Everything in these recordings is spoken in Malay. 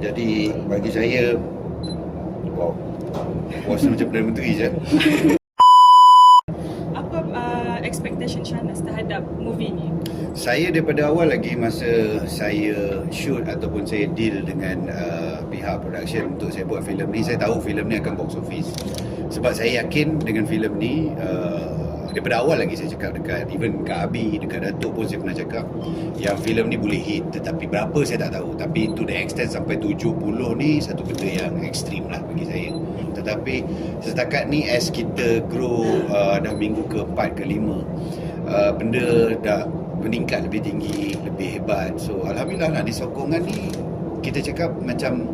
Jadi bagi saya wow. Bos macam Perdana Menteri je. Apa uh, expectation Shanas terhadap movie ni? Saya daripada awal lagi masa saya shoot ataupun saya deal dengan uh, pihak production untuk saya buat filem ni, saya tahu filem ni akan box office. Sebab saya yakin dengan filem ni uh, daripada awal lagi saya cakap dekat even dekat Abi, dekat Datuk pun saya pernah cakap yang filem ni boleh hit tetapi berapa saya tak tahu. Tapi to the extent sampai 70 ni satu benda yang ekstrim lah bagi saya. Tetapi setakat ni as kita grow uh, dah minggu ke-4 ke-5 uh, benda dah meningkat lebih tinggi, lebih hebat. So alhamdulillah lah di sokongan ni kita cakap macam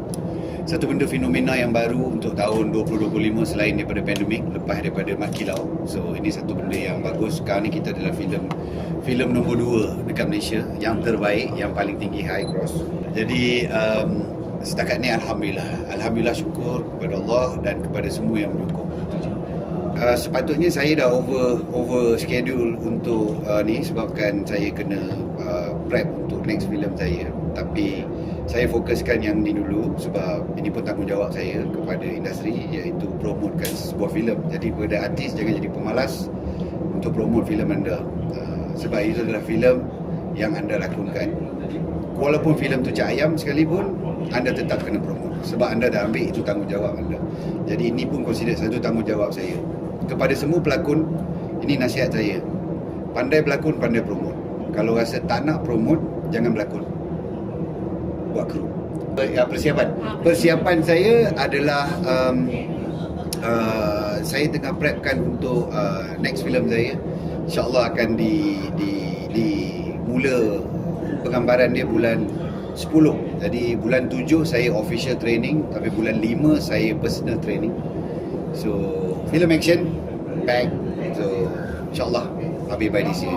satu benda fenomena yang baru untuk tahun 2025 selain daripada pandemik lepas daripada Mat Kilau. So ini satu benda yang bagus. Sekarang ni kita adalah filem filem nombor 2 dekat Malaysia yang terbaik, yang paling tinggi high cross. Jadi um, setakat ni alhamdulillah. Alhamdulillah syukur kepada Allah dan kepada semua yang menyokong. Uh, sepatutnya saya dah over over schedule untuk uh, ni sebabkan saya kena uh, prep next film saya. Tapi saya fokuskan yang ni dulu sebab ini pun tanggungjawab saya kepada industri iaitu promotekan sebuah filem. Jadi kepada artis jangan jadi pemalas untuk promote filem anda. Uh, sebab itu adalah filem yang anda lakonkan walaupun filem tu cak ayam sekalipun anda tetap kena promote. Sebab anda dah ambil itu tanggungjawab anda. Jadi ini pun consider satu tanggungjawab saya. Kepada semua pelakon ini nasihat saya. Pandai berlakon pandai promote kalau rasa tak nak promote jangan berlakon. Buat kru. Ya, persiapan. Persiapan. Saya adalah um, uh, saya tengah prepkan untuk uh, next film saya. Insyaallah akan di di di mula penggambaran dia bulan 10 jadi bulan 7 saya official training tapi bulan 5 saya personal training. So film action back so insyaallah be by this year